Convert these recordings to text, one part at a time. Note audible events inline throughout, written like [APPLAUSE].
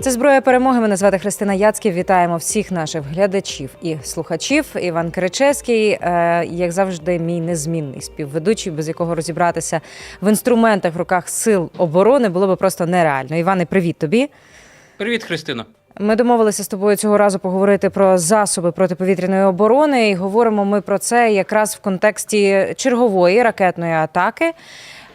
Це зброя перемоги. Мене звати Христина Яцьків. Вітаємо всіх наших глядачів і слухачів. Іван Киричевський, е, як завжди, мій незмінний співведучий, без якого розібратися в інструментах в руках сил оборони було би просто нереально. Іване, привіт тобі. Привіт, Христино. Ми домовилися з тобою цього разу поговорити про засоби протиповітряної оборони, і говоримо ми про це якраз в контексті чергової ракетної атаки.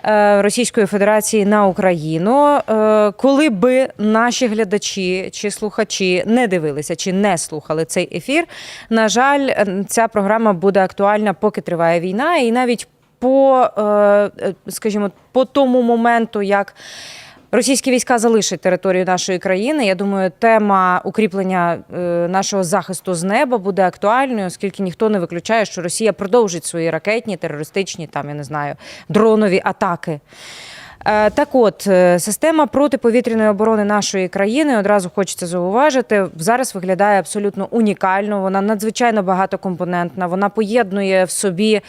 Е, Російської Федерації на Україну, Е, коли би наші глядачі чи слухачі не дивилися чи не слухали цей ефір, на жаль, е, ця програма буде актуальна, поки триває війна, і навіть по, скажімо, по тому моменту, як Російські війська залишать територію нашої країни. Я думаю, тема укріплення е, нашого захисту з неба буде актуальною, оскільки ніхто не виключає, що Росія продовжить свої ракетні, терористичні, там я не знаю, дронові атаки. Е, Так от, е, система протиповітряної оборони нашої країни одразу хочеться зауважити. Зараз виглядає абсолютно унікально. Вона надзвичайно багатокомпонентна. Вона поєднує в собі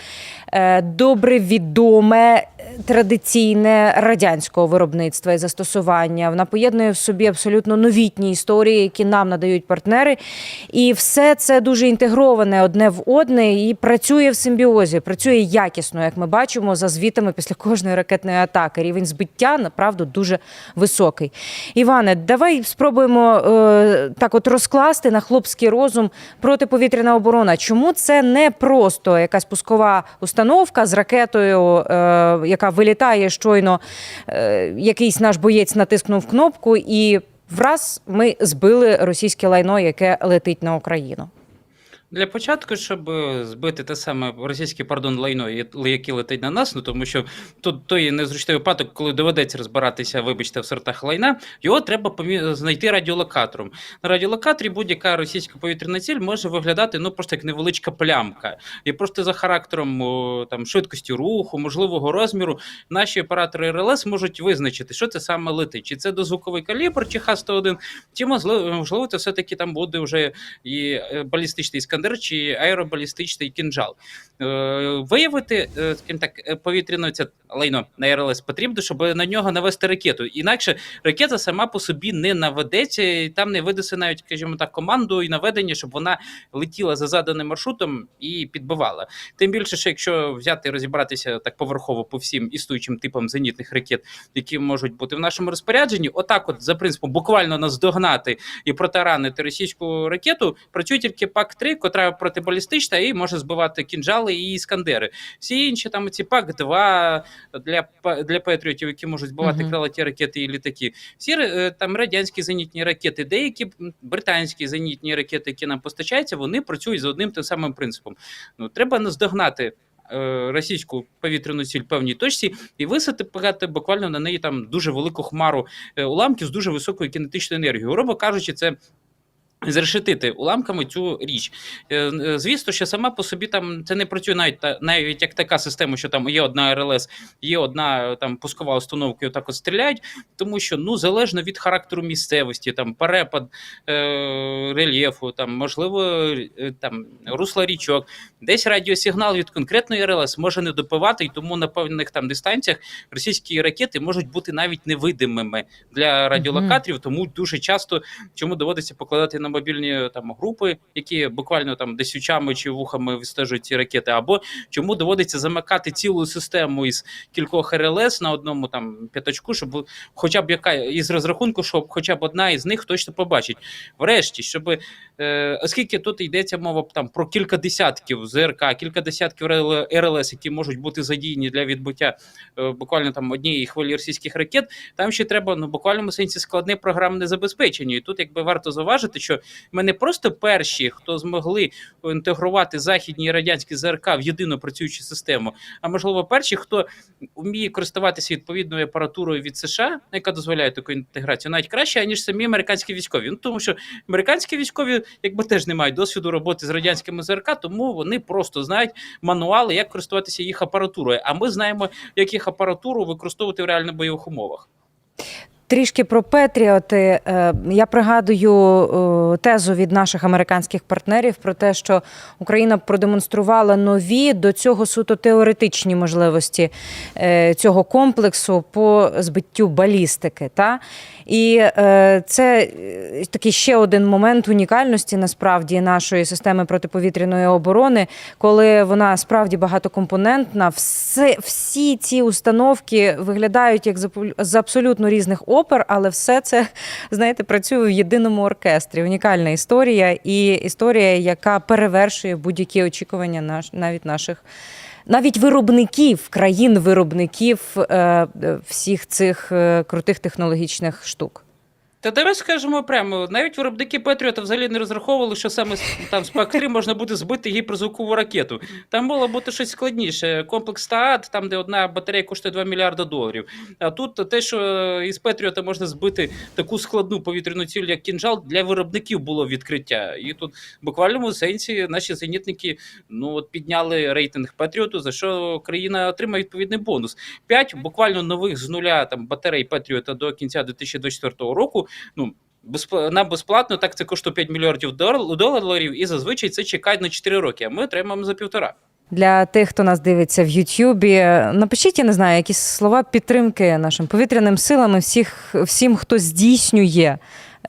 е, добре відоме традиційне радянського виробництва і застосування. Вона поєднує в собі абсолютно новітні історії, які нам надають партнери. І все це дуже інтегроване одне в одне і працює в симбіозі, працює якісно, як ми бачимо, за звітами після кожної ракетної атаки. Рівень збиття направду дуже високий. Іване, давай спробуємо е, так от розкласти на хлопський розум протиповітряна оборона. Чому це не просто якась пускова установка з ракетою, е, яка вилітає щойно, е, якийсь наш боєць натиснув кнопку, і враз ми збили російське лайно, яке летить на Україну. Для початку, щоб е, збити те саме російське пардон лайно, яке летить на нас, ну тому що тут той незручний випадок, коли доведеться розбиратися, вибачте, в сортах лайна, його треба помі- знайти радіолокатором. На радіолокаторі будь-яка російська повітряна ціль може виглядати ну просто як невеличка плямка. І просто за характером там швидкості руху, можливого розміру, наші оператори РЛС можуть визначити, що це саме летить. Чи це дозвуковий калібр, чи Х-101, чи можливо, це все-таки там буде вже і е, балістичний іскандер, чи аеробалістичний кінжал. Е, Виявити, е, скажімо так, е, повітряне це лайно на РЛС потрібно, щоб на нього навести ракету. Інакше ракета сама по собі не наведеться, і там не видаси навіть, скажімо так, команду і наведення, щоб вона летіла за заданим маршрутом і підбивала. Тим більше, що якщо взяти і розібратися так поверхово по всім існуючим типам зенітних ракет, які можуть бути в нашому розпорядженні, отак, от за принципом, буквально наздогнати і протаранити російську ракету, працює тільки ПАК-3, котра протибалістична і може збивати кінжали і іскандери. Всі інші там ці ПАК-2 для для патріотів, які можуть збивати Мгм. крилаті ракети і літаки. Всі е, там радянські зенітні ракети, деякі британські зенітні ракети, які нам постачаються, вони працюють за одним тим самим принципом. Ну треба наздогнати. е, Російську повітряну ціль певній точці і висипати буквально на неї там дуже велику хмару е, уламків з дуже високою кінетичною енергією. Грубо кажучи, це зрешетити уламками цю річ. Е, е, Звісно, що сама по собі там це не працює. Навіть та навіть як така система, що там є одна РЛС, є одна е, там пускова установка, і отак от стріляють, тому що ну залежно від характеру місцевості, там перепад е, рельєфу, там можливо там русла річок, десь радіосигнал від конкретної РЛС може не допивати, і тому на певних там дистанціях російські ракети можуть бути навіть невидимими для радіолокаторів, тому дуже часто чому доводиться покладати на мобільні там групи, які буквально там десь очами чи вухами відстежують ці ракети, або чому доводиться замикати цілу систему із кількох РЛС на одному там п'ятачку, щоб хоча б яка із розрахунку, щоб хоча б одна із них точно побачить. Врешті, щоб е, оскільки тут йдеться мова там про кілька десятків ЗРК, кілька десятків РЛС, які можуть бути задіяні для відбиття е, буквально там однієї хвилі російських ракет, там ще треба ну буквальному сенсі складне програмне забезпечення. І тут якби варто зауважити, що ми не просто перші, хто змогли інтегрувати західні і радянські ЗРК в єдину працюючу систему, а можливо, перші, хто вміє користуватися відповідною апаратурою від США, яка дозволяє таку інтеграцію, навіть краще ніж самі американські військові. Ну тому що американські військові, якби теж не мають досвіду роботи з радянськими ЗРК, тому вони просто знають мануали, як користуватися їх апаратурою. А ми знаємо, як їх апаратуру використовувати в реально бойових умовах. Трішки про Петріоти. Е, Я пригадую е, тезу від наших американських партнерів про те, що Україна продемонструвала нові до цього суто теоретичні можливості е, цього комплексу по збиттю балістики. Та? І е, це е, такий ще один момент унікальності насправді нашої системи протиповітряної оборони, коли вона справді багатокомпонентна. Все, всі ці установки виглядають як з абсолютно різних опер, але все це знаєте працює в єдиному оркестрі. Унікальна історія і історія, яка перевершує будь-які очікування наш навіть наших. Навіть виробників країн-виробників е, всіх цих е, крутих технологічних штук. Та давай скажемо прямо, навіть виробники Петріота взагалі не розраховували, що саме там з ПАК-3 [LAUGHS] можна буде збити гіперзвукову ракету. Там могло бути щось складніше. Комплекс ТААД, там, де одна батарея коштує 2 мільярда доларів. А тут те, що із Петріота можна збити таку складну повітряну ціль, як кінжал, для виробників було відкриття. І тут в буквальному сенсі наші зенітники ну, от підняли рейтинг Петріоту, за що країна отримає відповідний бонус. П'ять буквально нових з нуля там батарей Петріота до кінця 2024 року. Ну на безплатно так це коштує 5 мільярдів доларів, і зазвичай це чекають на 4 роки. А ми отримаємо за півтора. Для тих, хто нас дивиться в Ютубі, напишіть, я не знаю, якісь слова підтримки нашим повітряним силам і всіх, всім, хто здійснює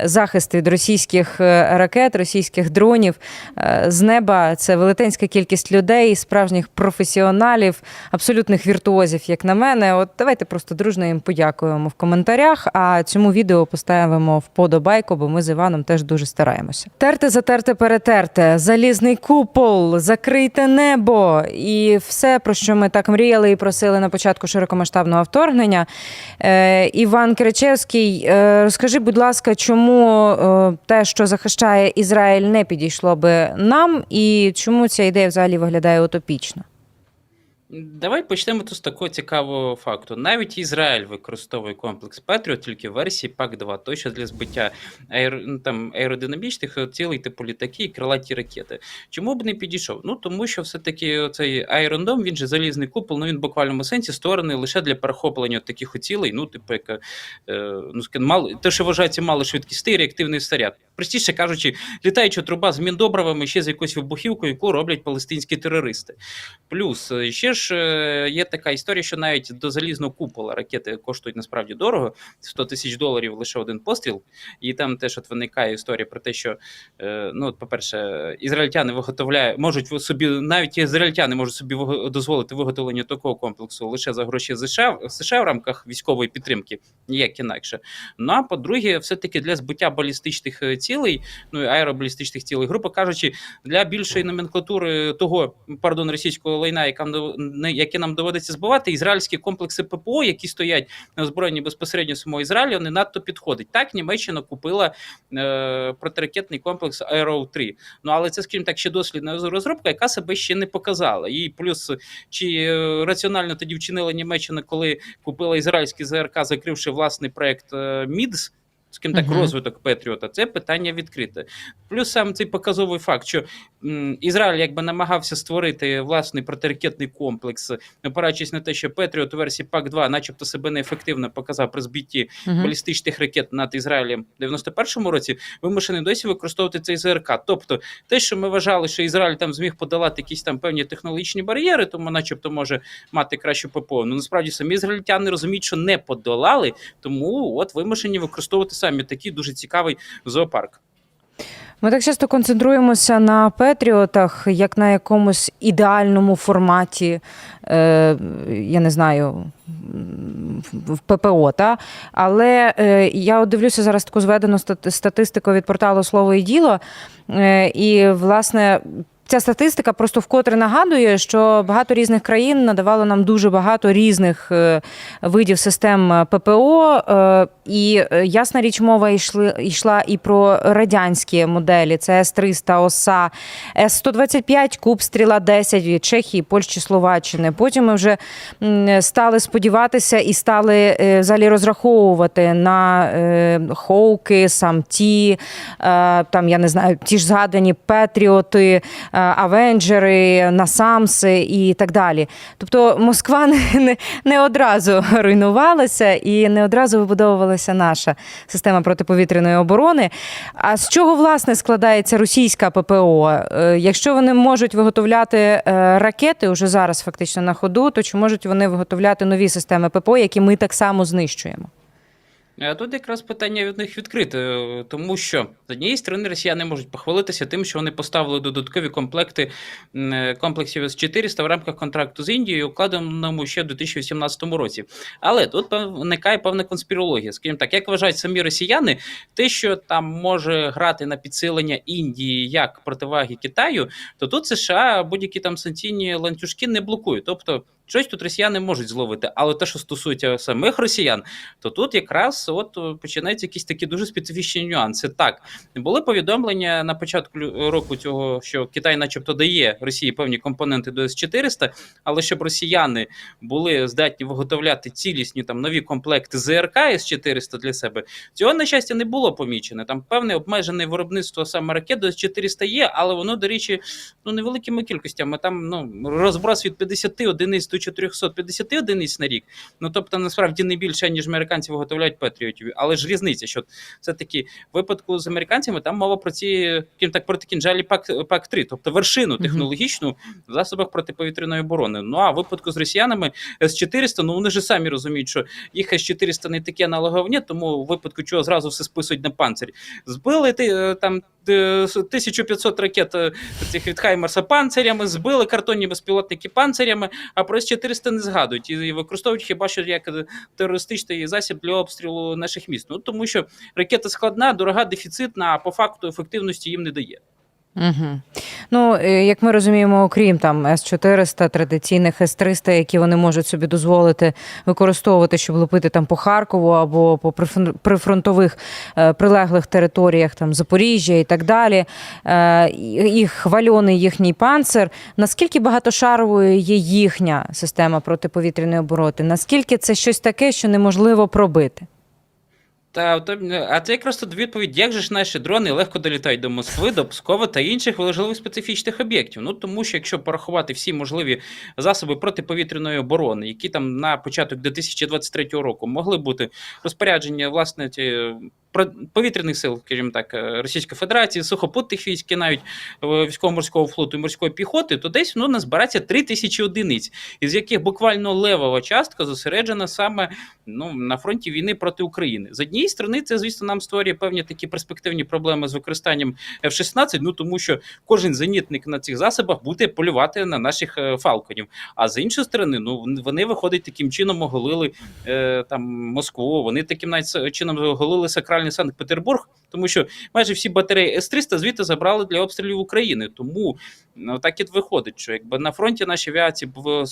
захист від російських е, ракет, російських дронів Е, з неба. Це велетенська кількість людей, справжніх професіоналів, абсолютних віртуозів, як на мене. От давайте просто дружно їм подякуємо в коментарях. А цьому відео поставимо вподобайку, бо ми з Іваном теж дуже стараємося. Терте, затерте, перетерте, залізний купол, закрийте небо і все, про що ми так мріяли і просили на початку широкомасштабного вторгнення. Е, Іван Киричевський, е, розкажи, будь ласка, чому е, те, що захищає Ізраїль, не підійшло би нам, і чому ця ідея взагалі виглядає утопічно? Давай почнемо тут з такого цікавого факту. Навіть Ізраїль використовує комплекс Петріот тільки в версії ПАК-2, той, для збиття аер... ну, там, аеродинамічних цілей, типу літаки і крилаті ракети. Чому б не підійшов? Ну тому що все-таки цей Айрондом, він же залізний купол, ну він в буквальному сенсі створений лише для перехоплення таких цілей, ну, типу, як е, ну, мало, те, що вважається малошвидкісний реактивний снаряд. Простіше кажучи, літаюча труба з міндобривами ще з якоюсь вибухівкою, яку роблять палестинські терористи. Плюс е, ще ж е, є така історія, що навіть до залізного купола ракети коштують насправді дорого 100 тисяч доларів лише один постріл. І там теж от виникає історія про те, що е, ну, от, по-перше, ізраїльтяни виготовляють, можуть собі, навіть ізраїльтяни можуть собі дозволити виготовлення такого комплексу лише за гроші США, США в рамках військової підтримки, ніяк інакше. Ну а по-друге, все-таки для збиття балістичних е, цілей, ну і аеробалістичних цілей, грубо кажучи, для більшої номенклатури того, пардон, російського лайна, яка яке нам доводиться збивати, ізраїльські комплекси ППО, які стоять на озброєнні безпосередньо самого Ізраїлю, не надто підходить. Так, Німеччина купила е, протиракетний комплекс Arrow 3. Ну але це, скажімо так, ще дослідна розробка, яка себе ще не показала. І плюс чи е, раціонально тоді вчинила Німеччина, коли купила ізраїльський ЗРК, закривши власний проект е, МІДС. Скажімо так, Мгм. розвиток Петріота, це питання відкрите. Плюс сам цей показовий факт, що м, Ізраїль якби намагався створити власний протиракетний комплекс, опираючись на те, що Петріот у версії ПАК-2 начебто себе неефективно показав при збитті Мгм. балістичних ракет над Ізраїлем в 91-му році, вимушений досі використовувати цей ЗРК. Тобто, те, що ми вважали, що Ізраїль там зміг подолати якісь там певні технологічні бар'єри, тому, начебто, може мати кращу ППО. Ну насправді самі ізраїльтяни розуміють, що не подолали, тому от вимушені використовувати самі такий дуже цікавий зоопарк. Ми так часто концентруємося на Петріотах, як на якомусь ідеальному форматі, е, я не знаю, в ППО. Та? Але е, я дивлюся зараз таку зведену стат- статистику від порталу Слово і діло. Е, і, власне, Ця статистика просто вкотре нагадує, що багато різних країн надавало нам дуже багато різних е, видів систем е, ППО, е, і ясна річ, мова йшли, йшла і про радянські моделі: це С-300, ОСА, С-125, Куб, Стріла 10 від Чехії, Польщі, Словаччини. Потім ми вже стали сподіватися і стали взагалі розраховувати на Хоуки, самті, там я не знаю, ті ж згадані Петріоти. Авенджери, Насамси і так далі. Тобто Москва [LAUGHS] не, не, не одразу руйнувалася і не одразу вибудовувалася наша система протиповітряної оборони. А з чого власне складається російська ППО? Е, Якщо вони можуть виготовляти е, ракети уже зараз фактично на ходу, то чи можуть вони виготовляти нові системи ППО, які ми так само знищуємо? Тут якраз питання від них відкрите, е, тому що з однієї сторони росіяни можуть похвалитися тим, що вони поставили додаткові комплекти е, комплексів С-400 в рамках контракту з Індією, укладеному ще в 2018 році. Але тут виникає певна конспірологія. Скажімо так, як вважають самі росіяни, те, що там може грати на підсилення Індії як противаги Китаю, то тут США будь-які там санкційні ланцюжки не блокують. Тобто. Щось тут росіяни можуть зловити, але те, що стосується самих росіян, то тут якраз от е, починаються якісь такі дуже специфічні нюанси. Так, були повідомлення на початку року цього, що Китай, начебто, дає Росії певні компоненти до С-400, але щоб росіяни були здатні виготовляти цілісні там нові комплекти ЗРК С-400 для себе, цього на щастя не було помічено. Там певне обмежене виробництво саме ракет до С-400 є, але воно, до речі, ну невеликими кількостями. Там ну розброс від 50 одиниць до 450 одиниць на рік. Ну тобто, насправді не більше, ніж американці виготовляють патріотів. Але ж різниця, що це таки випадку з американцями там мова про ці ким так проти кінжалі пак, пак 3 тобто вершину технологічну в засобах протиповітряної оборони. Ну а в випадку з росіянами С-400, ну вони ж самі розуміють, що їх С-400 не такі аналоговні, тому в випадку чого зразу все списують на панцирь. Збили ти е, там 1500 ракет е, цих від Хаймерса панцирями, збили картонні безпілотники панцирями, а про С-400 не згадують і використовують хіба що як е, терористичний засіб для обстрілу наших міст. Ну тому що ракета складна, дорога, дефіцитна, а по факту ефективності їм не дає. Угу. Ну, е, як ми розуміємо, окрім там С-400, традиційних С-300, які вони можуть собі дозволити використовувати, щоб лупити там по Харкову або по прифрон- прифронтових е, прилеглих територіях, там Запоріжжя і так далі. Е, їх хвальоний їхній панцир. Наскільки багатошаровою є їхня система протиповітряної оборони? Наскільки це щось таке, що неможливо пробити? Та а це якраз тут відповідь, як же ж наші дрони легко долітають до Москви, до Пскова та інших важливих специфічних об'єктів. Ну тому що якщо порахувати всі можливі засоби протиповітряної оборони, які там на початок 2023 року могли бути розпорядження власне про- повітряних сил, скажімо так, е, Російської Федерації, сухопутних військ, навіть е, військово-морського флоту і морської піхоти, то десь ну, назбирається 3 тисячі одиниць, із яких буквально левова частка зосереджена саме ну, на фронті війни проти України. З однієї сторони, це, звісно, нам створює певні такі перспективні проблеми з використанням F-16, ну тому що кожен зенітник на цих засобах буде полювати на наших е, фалконів. А з іншої сторони, ну вони виходить таким чином оголили е, там Москву. Вони таким навіть чином оголили сакральний Санкт-Петербург, тому що майже всі батареї С-300 звідти забрали для обстрілів України. Тому ну, так і виходить, що якби на фронті нашій авіації було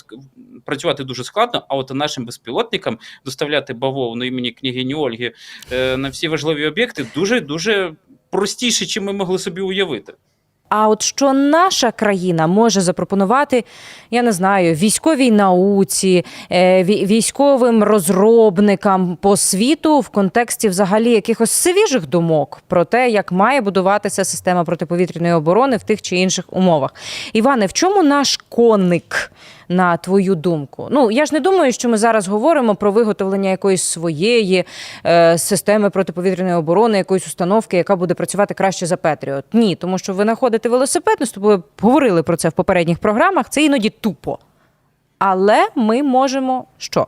працювати дуже складно, а от нашим безпілотникам доставляти бавовну імені княгині Ольги е, на всі важливі об'єкти дуже дуже простіше, чим ми могли собі уявити. А от що наша країна може запропонувати, я не знаю, військовій науці, е, вій- військовим розробникам по світу в контексті взагалі якихось свіжих думок про те, як має будуватися система протиповітряної оборони в тих чи інших умовах. Іване, в чому наш коник? На твою думку, ну я ж не думаю, що ми зараз говоримо про виготовлення якоїсь своєї е, системи протиповітряної оборони, якоїсь установки, яка буде працювати краще за Петріот. Ні, тому що ви знаходите велосипед, ми з тобою говорили про це в попередніх програмах. Це іноді тупо. Але ми можемо що?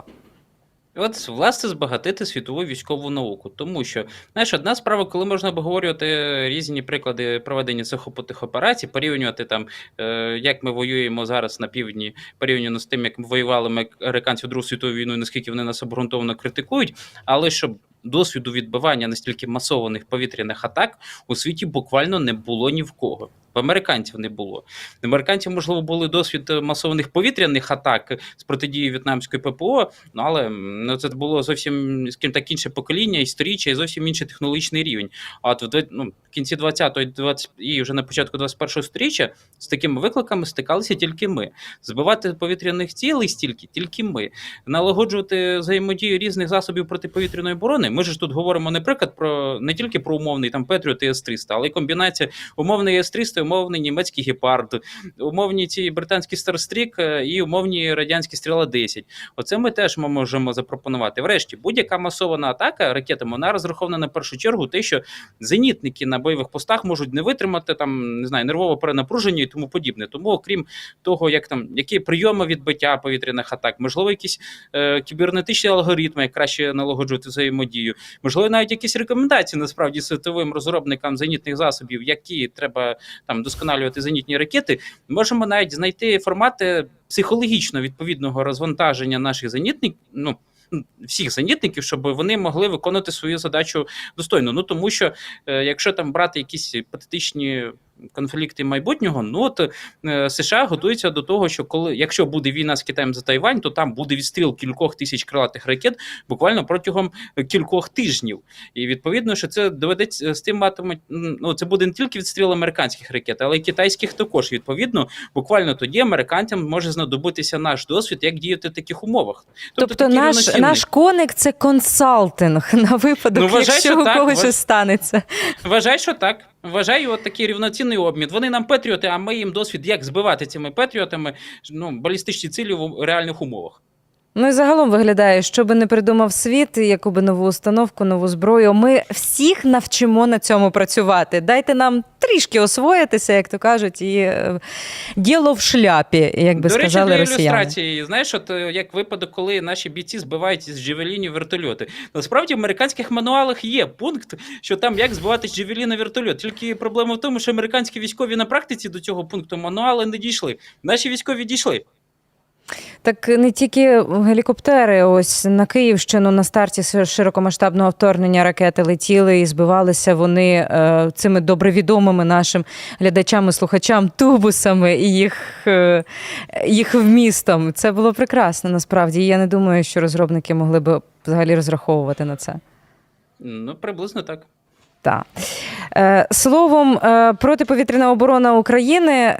От, власне, збагатити світову військову науку, тому що знаєш, одна справа, коли можна обговорювати різні приклади проведення сухопутних операцій, порівнювати там, е, як ми воюємо зараз на півдні, порівняно з тим, як ми воювали американці в Другу світову війну, наскільки вони нас обґрунтовано критикують, але щоб досвіду відбивання настільки масованих повітряних атак у світі буквально не було ні в кого. В американців не було. В американців, можливо, були досвід е, масованих повітряних атак з протидії в'єтнамської ППО, ну але ну, це було зовсім скажімо так інше покоління, істориччя і зовсім інший технологічний рівень. А от в ну, кінці 20-го і 20 і вже на початку 21-го сторіччя з такими викликами стикалися тільки ми. Збивати повітряних цілей стільки, тільки ми. Налагоджувати взаємодію різних засобів протиповітряної оборони. Ми ж тут говоримо, наприклад, про не тільки про умовний там Петріот і С-300, але й комбінація умовної С-300 і умовний німецький гепард, умовні ці британські Старстрік е, і умовні радянські стріла 10. Оце ми теж ми можемо запропонувати. Врешті, будь-яка масована атака ракетами вона розрахована на першу чергу, те, що зенітники на бойових постах можуть не витримати там, не знаю, нервове перенапруження і тому подібне. Тому, окрім того, як там які прийоми відбиття повітряних атак, можливо, якісь е, кібернетичні алгоритми, як краще налагоджувати взаємодію, можливо, навіть якісь рекомендації насправді світовим розробникам зенітних засобів, які треба там досконалювати зенітні ракети. Можемо навіть знайти формати психологічно відповідного розвантаження наших зенітників. Ну всіх зенітників, щоб вони могли виконувати свою задачу достойно. Ну тому що е, якщо там брати якісь патетичні конфлікти майбутнього, ну от е, США готуються до того, що коли якщо буде війна з Китаєм за Тайвань, то там буде відстріл кількох тисяч крилатих ракет буквально протягом кількох тижнів. І відповідно, що це доведеться з тим матимуть. Ну це буде не тільки відстріл американських ракет, але й китайських також. Відповідно, буквально тоді американцям може знадобитися наш досвід, як діяти в таких умовах. Тобто, такий наш, наш коник це консалтинг [LAUGHS] на випадок, Ну, вважай, якщо у когось вваж- станеться. Вважай, що так. Вважаю, от такий рівноцінний обмін. Вони нам патріоти, а ми їм досвід, як збивати цими патріотами ну, балістичні цілі в реальних умовах. Ну і загалом виглядає, що би не придумав світ, яку би нову установку, нову зброю. Ми всіх навчимо на цьому працювати. Дайте нам трішки освоїтися, як то кажуть, і е, діло в шляпі, як би До речі, сказали для росіяни. ілюстрації, знаєш, от е, як випадок, коли наші бійці збивають з джевелінів вертольоти. Насправді в американських мануалах є пункт, що там як збивати з джевеліна вертольот. Тільки проблема в тому, що американські військові на практиці до цього пункту мануали не дійшли. Наші військові дійшли. Так не тільки гелікоптери, ось на Київщину на старті широкомасштабного вторгнення ракети летіли і збивалися вони е, цими добре відомими нашим глядачам і слухачам тубусами і їх, е, їх вмістом. Це було прекрасно насправді. І я не думаю, що розробники могли б взагалі розраховувати на це. Ну, приблизно так. Так. Е, словом, протиповітряна оборона України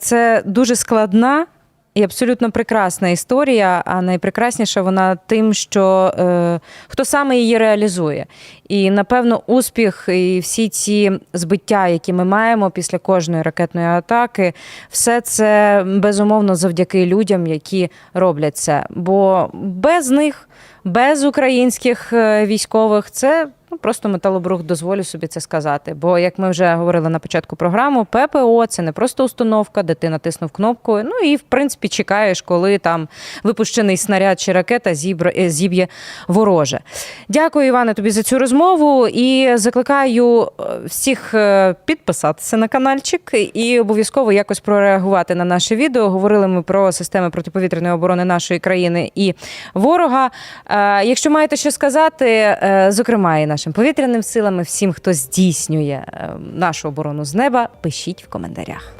це дуже складна. І абсолютно прекрасна історія, а найпрекрасніша вона тим, що е, хто саме її реалізує. І напевно успіх і всі ці збиття, які ми маємо після кожної ракетної атаки, все це безумовно завдяки людям, які роблять це. Бо без них, без українських е, військових, це просто металобрух, дозволю собі це сказати. Бо, як ми вже говорили на початку програми, ППО це не просто установка, де ти натиснув кнопку. Ну і в принципі чекаєш, коли там випущений снаряд чи ракета е, зіб'є вороже. Дякую, Іване, тобі за цю розмову і закликаю е, всіх е, підписатися на каналчик і обов'язково якось прореагувати на наше відео. Говорили ми про системи протиповітряної оборони нашої країни і ворога. Якщо маєте що сказати, зокрема і нашим повітряним силам, всім, хто здійснює е, нашу оборону з неба, пишіть в коментарях.